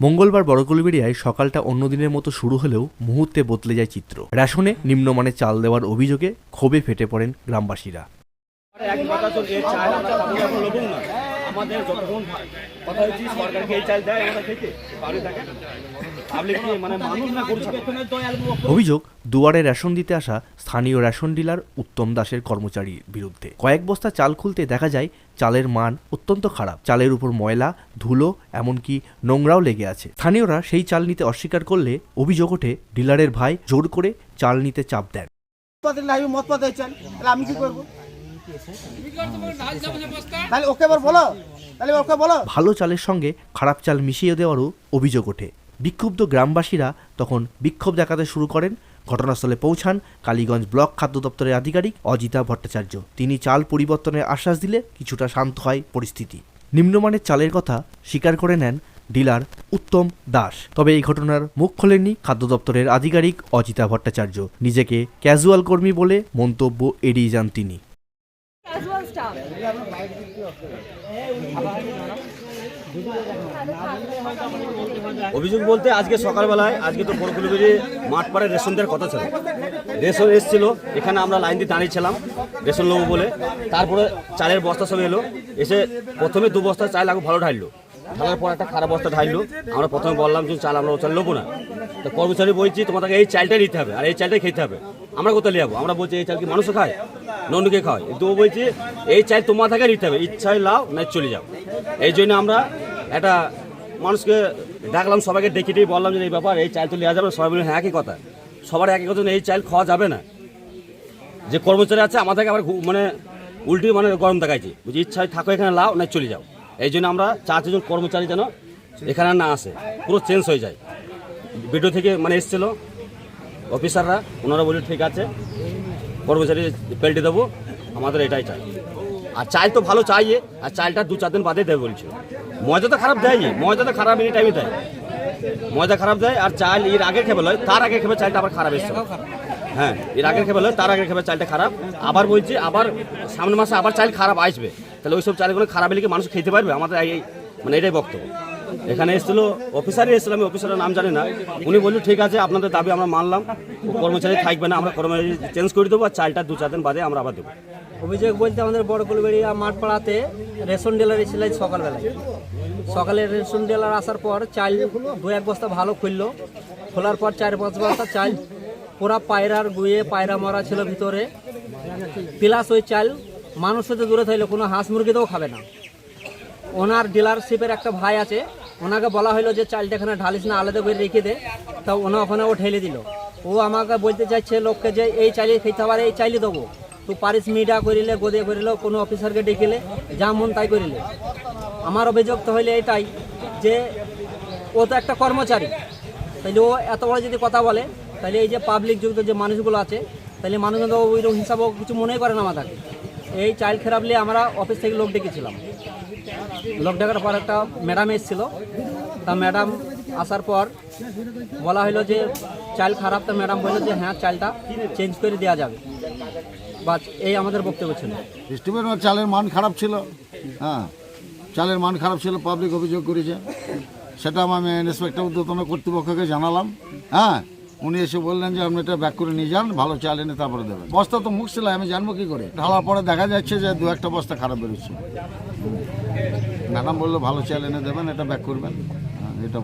মঙ্গলবার বড়কলবেড়িয়ায় সকালটা অন্যদিনের মতো শুরু হলেও মুহূর্তে বদলে যায় চিত্র। রেশনে নিম্নমানের চাল দেওয়ার অভিযোগে ক্ষোভে ফেটে পড়েন গ্রামবাসীরা। আমাদের যতক্ষণ কথা হচ্ছে সরকারকে এই চাল দেয় আমরা খেতে বাড়ি থাকে। মানে মানুষ না করছে। অভিযোগ দুয়ারে রেশন দিতে আসা স্থানীয় রেশন ডিলার উত্তম দাসের কর্মচারীর বিরুদ্ধে। কয়েক বস্তা চাল খুলতে দেখা যায় চালের মান অত্যন্ত খারাপ। চালের উপর ময়লা ধুলো এমনকি নোংরাও লেগে আছে। স্থানীয়রা সেই চাল নিতে অস্বীকার করলে অভিযোগ ওঠে ডিলারের ভাই জোর করে চাল নিতে চাপ দেন। আমি কি করব? তাহলে ওকে এবার বলো। তাহলে ওকে বলো। ভালো চালের সঙ্গে খারাপ চাল মিশিয়ে দেওয়ারও অভিযোগ ওঠে। বিক্ষুব্ধ গ্রামবাসীরা তখন বিক্ষোভ দেখাতে শুরু করেন। ঘটনাস্থলে পৌঁছান কালীগঞ্জ ব্লক খাদ্য দপ্তরের আধিকারিক অজিতা ভট্টাচার্য। তিনি চাল পরিবর্তনের আশ্বাস দিলে কিছুটা শান্ত হয় পরিস্থিতি। নিম্নমানের চালের কথা স্বীকার করে নেন ডিলার উত্তম দাস। তবে এই ঘটনার মুখ খোলেননি খাদ্য দপ্তরের আধিকারিক অজিতা ভট্টাচার্য। নিজেকে ক্যাজুয়াল কর্মী বলে মন্তব্য এড়িয়ে যান তিনি। অভিযোগ বলতে আজকে সকালবেলায়, আজকে তো বড়কুলগুলি মাঠ পাড়ে রেশন দেওয়ার কথা ছিল। রেশন এসেছিল, এখানে আমরা লাইন দিয়ে দাঁড়িয়েছিলাম রেশন নেব বলে। তারপরে চালের বস্তা সব এলো, এসে প্রথমে দু বস্তা চাল আগে ভালো ঢাললো। ঢালার পর একটা খারাপ বস্তা ঢাললো। আমরা প্রথমে বললাম যে চাল আমরা ও চাল নেব না। তো কর্মচারী বলছি, তোমাদেরকে এই চালটাই নিতে হবে, আর এই চালটাই খেতে হবে। আমরা কোথায় যাব? আমরা বলছি, এই চাল কি মানুষও খায়? নন্দুকে খায় কিন্তু ও বলছি, এই চাল তোমার থেকে নিতে হবে। ইচ্ছায় লাও না চলে যাও। এই জন্য আমরা একটা মানুষকে ডাকলাম, সবাইকে ডেকে দিয়ে বললাম যে, এই ব্যাপার, এই চাল তো নেওয়া যাবে। সবাই বলে হ্যাঁ একই কথা। সবার একই কথা, এই চাল খাওয়া যাবে না। যে কর্মচারী আছে আমাদেরকে আবার মানে উল্টি মানে গরম দেখাইছে। বুঝি ইচ্ছায় থাকো, এখানে লাও না চলে যাও। এই জন্য আমরা চার চারজন কর্মচারী যেন এখানে না আসে। পুরো চেঞ্জ হয়ে যায়। ভিডিও থেকে মানে এসেছিল। অফিসাররা ওনারা বলে ঠিক আছে কর্মচারী পেল্টে দেবো আমাদের এটাই চাই। আর চাল তো ভালো চাইয়ে আর চালটা দু চার দিন বাদে দেয় বলছে। ময়দা তো খারাপ দেয়নি ময়দা তো খারাপ এনি টাইমে দেয়। ময়দা খারাপ দেয় আর চাল এর আগে খেবে লয় তার আগে খেবে চালটা আবার খারাপ এসছে। হ্যাঁ এর আগে খেবে লয় তার আগে খেবে চালটা খারাপ। আবার বলছি আবার সামনের মাসে আবার চাল খারাপ আসবে। তাহলে ওইসব চালগুলো খারাপ এলে কি মানুষ খেতে পারবে? আমাদের এই মানে এটাই বক্তব্য। এখানে এসেছিল অফিসারই এসেছিল, আমি অফিসারের নাম জানি না। উনি বলল, ঠিক আছে, আপনাদের দাবি আমরা মানলাম কর্মচারী থাকবে না, আমরা কর্মচারী চেঞ্জ করে দেবো, আর চালটা দু, চার দিন বাদে আমরা আবার দেবো। অভিযোগ বলতে আমাদের বড় কুলবেড়িয়া মাঠ পাড়াতে রেশন ডিলার আজ সকালবেলায়। সকালে রেশন ডিলার আসার পর চাল দু, এক বস্তা ভালো খুললো। খোলার পর চার, পাঁচ বস্তা চাল পুরা পায়রার গুয়ে, পায়রা মরা ছিল ভিতরে। প্লাস ওই চাল মানুষ সাথে দূরে থাকলে, কোনো হাঁস মুরগিতেও খাবে না। ওনার ডিলারশিপের একটা ভাই আছে ওনাকে বলা হলো যে, চালটা এখানে ঢালিস না, আলাদা করে রেখে দে। তা ওনা ওখানে ও ঠেলে দিল। ও আমাকে বলতে চাইছে লোককে যে, এই চালিয়ে খেতে পারে এই চাইলে দেবো। তুই পারিস মিডা করিলে, গোদে করিলে, কোনো অফিসারকে ডেকিলে, যা মন তাই করিলে। আমার অভিযোগ তো হইলে এটাই যে, ও তো একটা কর্মচারী। তাইলে ও এত বড় যদি কথা বলে তাহলে এই যে পাবলিক যুক্ত যে মানুষগুলো আছে তাহলে মানুষজন তো ওইরকম হিসাবেও কিছু মনেই করে না আমাদেরকে এই চাইল্ড খারাপ নিয়ে আমরা অফিস থেকে লোক ডেকেছিলাম। লোক ডাকার পর একটা ম্যাডাম এসেছিল। তা ম্যাডাম আসার পর বলা হলো যে, চাল খারাপ, তা ম্যাডাম বলল যে হ্যাঁ চালটা চেঞ্জ করে দেওয়া যাবে। বাস, এই আমাদের বক্তব্য ছিল। ডিস্ট্রিবিউটার চালের মান খারাপ ছিল। হ্যাঁ চালের মান খারাপ ছিল পাবলিক অভিযোগ করেছে। সেটা আমি ইন্সপেক্টর উদ্যতন কর্তৃপক্ষকে জানালাম। হ্যাঁ উনি এসে বললেন যে, আপনি এটা ব্যাক করে নিয়ে যান, ভালো চাল এনে তারপরে দেবেন। বস্তা তো মুখ ছিল, আমি জানব কি করে? ঢালার পরে দেখা যাচ্ছে যে, দু একটা বস্তা খারাপ বেরোচ্ছে। ম্যাডাম বলল ভালো এনে দেবেন এটা ব্যাক করবেন। হ্যাঁ, এটা